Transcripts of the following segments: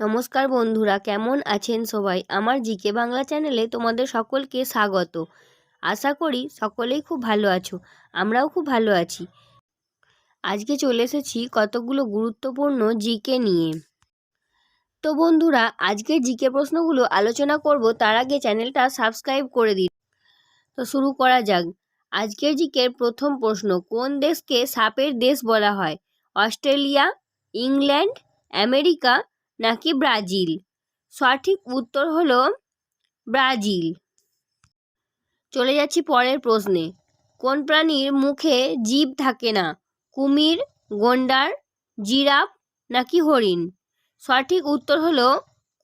নমস্কার বন্ধুরা, কেমন আছেন সবাই? আমার জিকে বাংলা চ্যানেলে তোমাদের সকলকে স্বাগত। আশা করি সকলেই খুব ভালো আছো, আমরাও খুব ভালো আছি। আজকে চলে এসেছি কতগুলো গুরুত্বপূর্ণ জিকে নিয়ে। তো বন্ধুরা, আজকের জিকে প্রশ্নগুলো আলোচনা করব, তার আগে চ্যানেলটা সাবস্ক্রাইব করে দিন। তো শুরু করা যাক। আজকের জিকের প্রথম প্রশ্ন, কোন দেশকে সাপের দেশ বলা হয়? অস্ট্রেলিয়া, ইংল্যান্ড, আমেরিকা নাকি ব্রাজিল? সঠিক উত্তর হলো ব্রাজিল। চলে যাচ্ছি পরের প্রশ্নে। কোন প্রাণীর মুখে জিভ থাকে না? কুমির, গন্ডার, জিরাফ নাকি হরিণ? সঠিক উত্তর হলো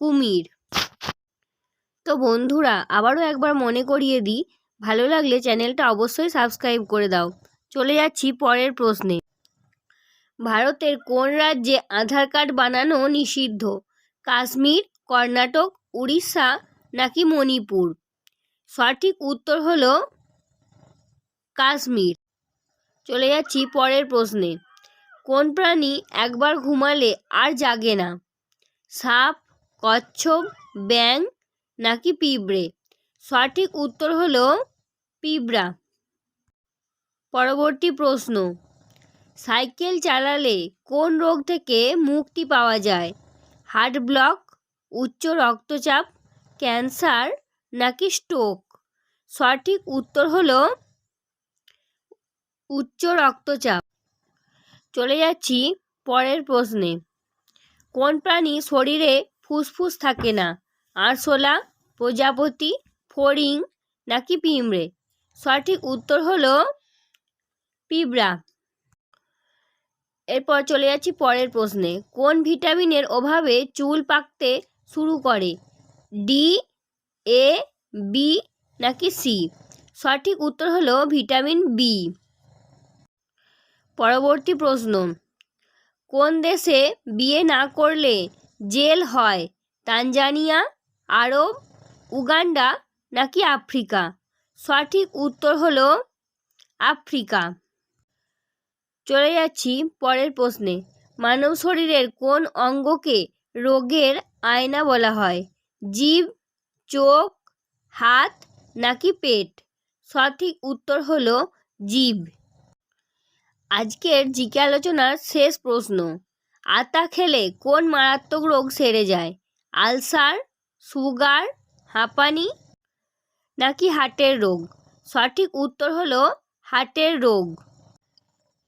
কুমির। তো বন্ধুরা, আবারও একবার মনে করিয়ে দিই, ভালো লাগলে চ্যানেলটা অবশ্যই সাবস্ক্রাইব করে দাও। চলে যাচ্ছি পরের প্রশ্নে। ভারতের কোন রাজ্যে আধার কার্ড বানানো নিষিদ্ধ? কাশ্মীর, কর্ণাটক, উড়িষ্যা নাকি মণিপুর? সঠিক উত্তর হল কাশ্মীর। চলে যাচ্ছি পরের প্রশ্নে। কোন প্রাণী একবার ঘুমালে আর জাগে না? সাপ, কচ্ছপ ব্যাং নাকি পিঁপড়ে? সঠিক উত্তর হল পিঁপড়া। পরবর্তী প্রশ্ন। সাইকেল চালালে কোন রোগ থেকে মুক্তি পাওয়া যায়? হার্ট ব্লক, উচ্চ রক্তচাপ, ক্যান্সার নাকি স্ট্রোক? সঠিক উত্তর হলো উচ্চ রক্তচাপ। চলে যাচ্ছি পরের প্রশ্নে। কোন প্রাণী শরীরে ফুসফুস থাকে না? আরশোলা, প্রজাপতি, ফড়িং নাকি পিঁমড়ে সঠিক উত্তর হলো পিঁপড়া। এরপর চলে যাচ্ছি পরের প্রশ্নে। কোন ভিটামিনের অভাবে চুল পাকতে শুরু করে? ডি, এ, বি নাকি সি? সঠিক উত্তর হলো ভিটামিন বি। পরবর্তী প্রশ্ন। কোন দেশে বিয়ে না করলে জেল হয়? তানজানিয়া, আরব, উগান্ডা নাকি আফ্রিকা? সঠিক উত্তর হলো আফ্রিকা। চলে যাচ্ছি পরের প্রশ্নে। মানব শরীরের কোন অঙ্গকে রোগের আয়না বলা হয়? জীব, চোখ, হাত নাকি পেট? সঠিক উত্তর হল জীব। আজকের জিকে আলোচনার শেষ প্রশ্ন, আতা খেলে কোন মারাত্মক রোগ সেরে যায়? আলসার, সুগার, হাঁপানি নাকি হার্টের রোগ? সঠিক উত্তর হলো হার্টের রোগ।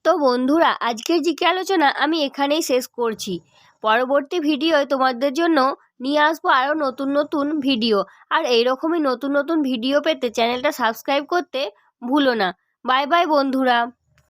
তো বন্ধুরা, আজকের জিকে আলোচনা আমি এখানেই শেষ করছি। পরবর্তী ভিডিওয় তোমাদের জন্য নিয়ে আসব আরও নতুন নতুন ভিডিও। আর এইরকমই নতুন নতুন ভিডিও পেতে চ্যানেলটা সাবস্ক্রাইব করতে ভুলো না। বাই বাই বন্ধুরা।